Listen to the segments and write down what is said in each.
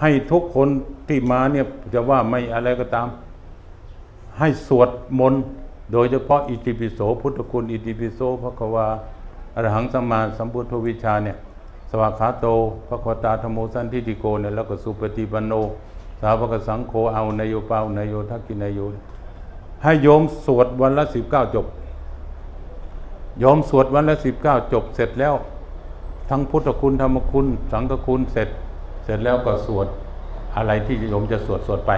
ให้ทุกคนที่มาเนี่ยจะว่าไม่อะไรก็ตาม ให้สวดมนต์โดยเฉพาะอิติปิโสพุทธคุณอิติปิโสพระควาอรหังสัมมาสัมพุทธวิชาเนี่ยสวากขาโตพระคตาธโมสันทิติโกเนี่ยแล้วก็สุปฏิปันโน สาวกสังโฆเอานายโยเปาวนโยทักกินายโยให้โยมสวดวันละสิบเก้าจบโยมสวดวันละสิบเก้าจบเสร็จแล้ว ทั้งพุทธคุณธรรมคุณ สังฆคุณเสร็จ ร็จแล้วก็สวดอะไรที่โยมจะสวดสวดไป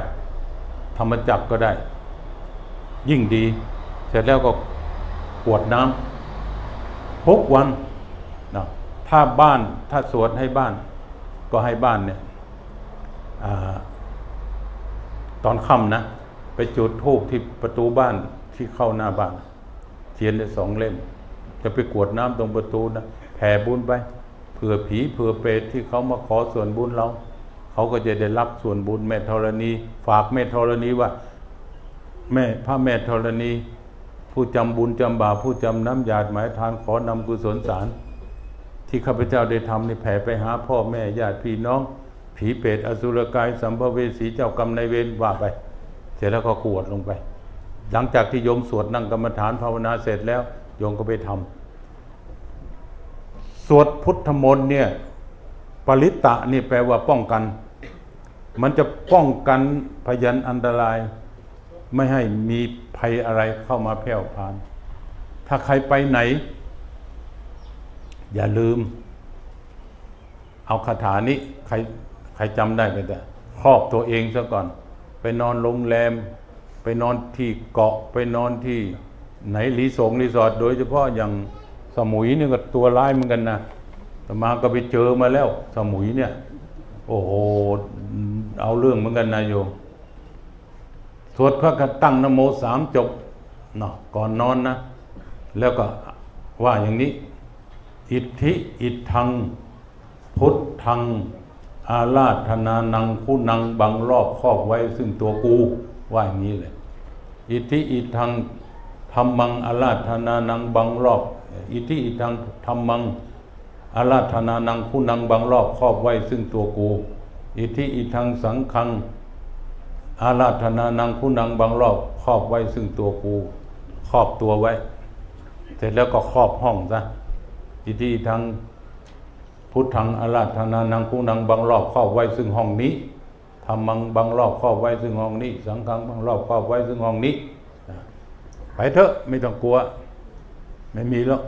ธรรมจักก็ได้ ยิ่งดี เสร็จแล้วก็กรวดน้ำทุกวันนะถ้าบ้านถ้าสวดให้บ้าน ก็ให้บ้านเนี่ยอตอนค่ำนะ ไปจุดธูปที่ประตูบ้านที่เข้าหน้าบ้านเทียนได้สองเล่ม จะไปกวดน้ำตรงประตูนะแผ่บุญไป ผื่อผีเผื่อเปรตที่เขามาขอส่วนบุญเรา เขาก็จะได้รับส่วนบุญแม่ธรณี ฝากแม่ธรณีว่า แม่พระแม่ธรณี ผู้จำบุญจำบาปผู้จำน้ำหยาดหมายทานขอนำกุศลสาร ที่ข้าพเจ้าได้ทำในแผ่ไปหาพ่อแม่ญาติพี่น้อง ผีเปรตอสุรกายสัมภเวสีเจ้ากรรมนายเวรว่าไป เสร็จแล้วก็กวดลงไป หลังจากที่โยมสวดนั่งกรรมฐานภาวนาเสร็จแล้วโยมก็ไปทำ วดพุทธมนต์เนี่ยปริตตะนี่แปลว่าป้องกัน มันจะป้องกันพยันอันตราย ไม่ให้มีภัยอะไรเข้ามาแพร่พาน ถ้าใครไปไหน อย่าลืม เอาคาถานี้ใครใครจำได้ไปแต่ครอบตัวเองซะก่อน ไปนอนโรงแรม ไปนอนที่เกาะไปนอนที่ไหนรีสงรีสอร์ทโดยเฉพาะอย่าง สมุยนี่ก็ตัวร้ายเหมือนกันนะแต่มาก็ไปเจอมาแล้ว สมุยเนี่ย โอ้โห เอาเรื่องเหมือนกันนายโยมสวดพระกตั้งนโมสามจบเนาะก่อนนอนนะ แล้วก็ว่าอย่างนี้ อิทธิอิทธัง พุทธัง อาราธนานังผู้นังบังรอบครอบไว้ซึ่งตัวกู ว่าอย่างนี้เลย อิทธิอิทธัง ธรรมังอาราธนานังบังรอบอิทิอิทังธรรมังอาราธนานังผู้นังบังรอบครอบไว้ซึ่งตัวกู อิทิอิทังสังฆังอาราธนานังผู้นังบังรอบครอบไว้ซึ่งตัวกู ครอบตัวไว้ เสร็จแล้วก็ครอบห้องซะอิทธิทังพุทธังอาราธนานังผู้นังบังรอบครอบไว้ซึ่งห้องนี้ธรรมังบังรอบครอบไว้ซึ่งห้องนี้ สังฆังบังรอบครอบไว้ซึ่งห้องนี้ ไปเถอะไม่ต้องกลัว ไม่มีแล้ว